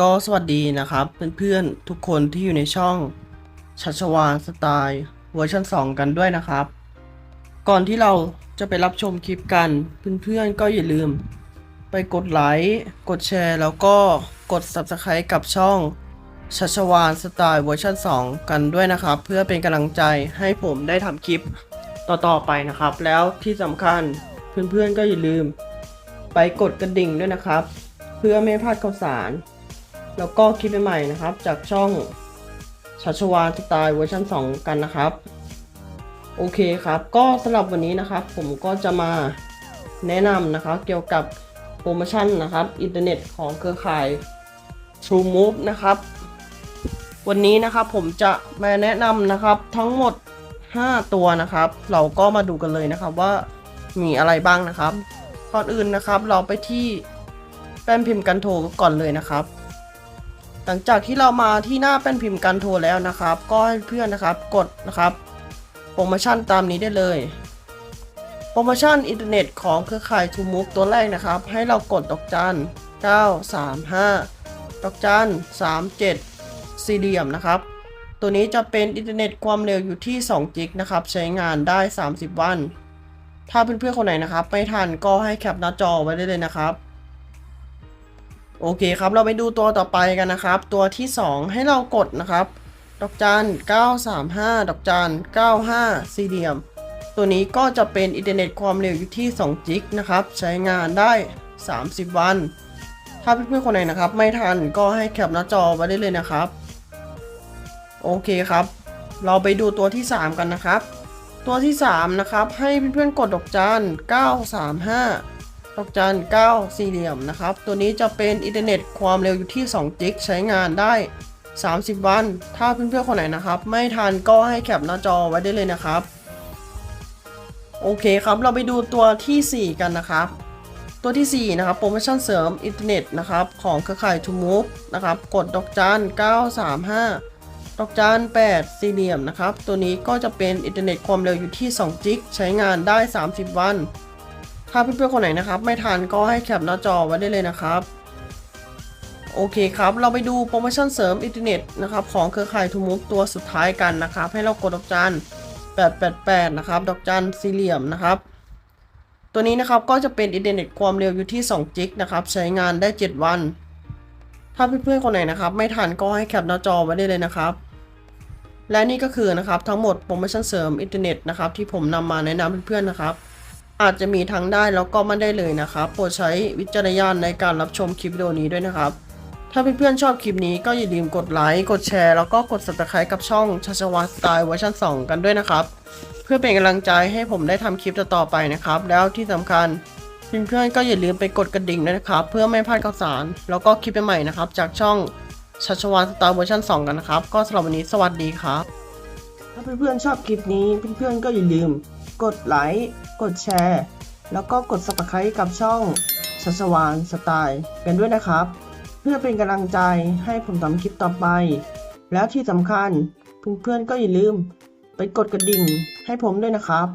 ก็สวัสดีนะครับเพื่อนๆทุกคนที่อยู่ในช่องชัชวานสไตล์เวอร์ชัน2 กันด้วยนะครับ ก่อนที่เราจะไปรับชมคลิปกันเพื่อนๆก็อย่าลืม ไปกดไลค์กดแชร์แล้วก็กด Subscribe กับช่องชัชวานสไตล์เวอร์ชัน2 กันด้วยนะครับ เพื่อเป็นกำลังใจให้ผมได้ทำคลิปต่อๆไปนะครับ แล้วที่สำคัญเพื่อนๆก็อย่าลืม ไปกดกระดิ่งด้วยนะครับ เพื่อไม่พลาดข่าวสาร แล้วก็คลิปใหม่ๆนะครับ จากช่องชัชวาสไตล์เวอร์ชัน2 กันนะครับ โอเคครับ ก็สำหรับวันนี้นะครับ ผมก็จะมาแนะนำนะครับ เกี่ยวกับโปรโมชั่นนะครับ อินเทอร์เน็ตของเครือข่าย True Move นะครับ วันนี้นะครับผมจะมาแนะนำนะครับทั้งหมด 5 ตัวนะครับ เราก็มาดูกันเลยนะครับว่ามีอะไรบ้างนะครับก่อนอื่นนะครับเราไปที่แป้นพิมพ์กันโทรก่อนเลยนะครับ หลังจากที่เรามาที่หน้าแป้นพิมพ์การโทรแล้วนะครับ ก็ให้เพื่อนนะครับกดนะครับโปรโมชั่นตามนี้ได้เลย โปรโมชั่นอินเทอร์เน็ตของเครือข่ายทูมูฟตัวแรกนะครับ ให้เรากดดอกจัน935 ดอกจัน37 สี่เหลี่ยมนะครับ ตัวนี้จะเป็นอินเทอร์เน็ตความเร็วอยู่ที่2จิกนะครับ ใช้งานได้ 30 วัน ถ้าเพื่อนๆคนไหนนะครับ ไม่ทันก็ให้แคปหน้าจอไว้ได้เลยนะครับ โอเคครับ เราไปดูตัวต่อไปกันนะครับ ตัวที่ 2 ให้เรากดนะครับ ดอกจัน 935 ดอกจัน 95 สี่เหลี่ยม ตัวนี้ก็จะเป็นอินเทอร์เน็ตความเร็วอยู่ที่ 2 จิกนะครับ ใช้งานได้ 30 วัน ถ้าเพื่อนๆคนไหนนะครับ ไม่ทันก็ให้แคปหน้าจอไว้ได้เลยนะครับ โอเคครับ เราไปดูตัวที่ 3 กันนะครับ ตัวที่ 3 นะครับ ให้เพื่อนๆกดดอกจัน 935 ดอกจัน9สี่เหลี่ยมนะครับ ตัวนี้จะเป็นอินเทอร์เน็ตความเร็วอยู่ที่2จิกใช้งานได้ 30 วัน ถ้าเพื่อนๆคนไหนนะครับ ไม่ทันก็ให้แคปหน้าจอไว้ได้เลยนะครับ โอเคครับเราไปดูตัวที่ 4 กันนะครับ ตัวที่ 4 นะครับโปรโมชั่นเสริมอินเทอร์เน็ตนะครับของเครือข่าย t o m o v e นะครับ กดดอกจัน935 ดอกจัน8สี่เหลี่ยมนะครับ ตัวนี้ก็จะเป็นอินเทอร์เน็ตความเร็วอยู่ที่2จิกใช้งานได้ 30 วัน ถ้าเพื่อนๆคนไหนนะครับ ไม่ทันก็ให้แคปหน้าจอไว้ได้เลยนะครับ โอเคครับ เราไปดูโปรโมชั่นเสริมอินเทอร์เน็ตนะครับของเครือข่ายทูมูฟตัวสุดท้ายกันนะครับ ให้เรากดดอกจัน888 นะครับ ดอกจันสี่เหลี่ยมนะครับ ตัวนี้นะครับก็จะเป็นอินเทอร์เน็ตความเร็วอยู่ที่2จิกนะครับ ใช้งานได้ 7 วัน ถ้าเพื่อนๆคนไหนนะครับ ไม่ทันก็ให้แคปหน้าจอไว้ได้เลยนะครับและนี่ก็คือนะครับทั้งหมดโปรโมชั่นเสริมอินเทอร์เน็ตนะครับที่ผมนำมาแนะนำเพื่อนๆนะครับ อาจจะมีทั้งได้แล้วก็ไม่ได้เลยนะครับ โปรดใช้วิจารณญาณในการรับชมคลิปวิดีโอนี้ด้วยนะครับ ถ้าเพื่อนๆชอบคลิปนี้ก็อย่าลืมกดไลค์กดแชร์แล้วก็กด subscribe กับช่องชัชวานสไตล์เวอร์ชัน2 กันด้วยนะครับ เพื่อเป็นกำลังใจให้ผมได้ทำคลิปต่อๆไปนะครับ แล้วที่สำคัญเพื่อนๆก็อย่าลืมไปกดกระดิ่งด้วยนะครับ เพื่อไม่พลาดข่าวสาร แล้วก็คลิปใหม่ๆนะครับ จากช่องชัชวานสไตล์เวอร์ชัน2 กันนะครับ ก็สำหรับวันนี้สวัสดีครับ ถ้าเพื่อนๆชอบคลิปนี้เพื่อนๆก็อย่าลืม กดไลค์ กดแชร์ แล้วก็กด subscribe กับช่องชัชวานสไตล์กันด้วยนะครับ เพื่อเป็นกำลังใจให้ผมทำคลิปต่อไป แล้วที่สำคัญเพื่อนๆก็อย่าลืมไปกดกระดิ่งให้ผมด้วยนะครับ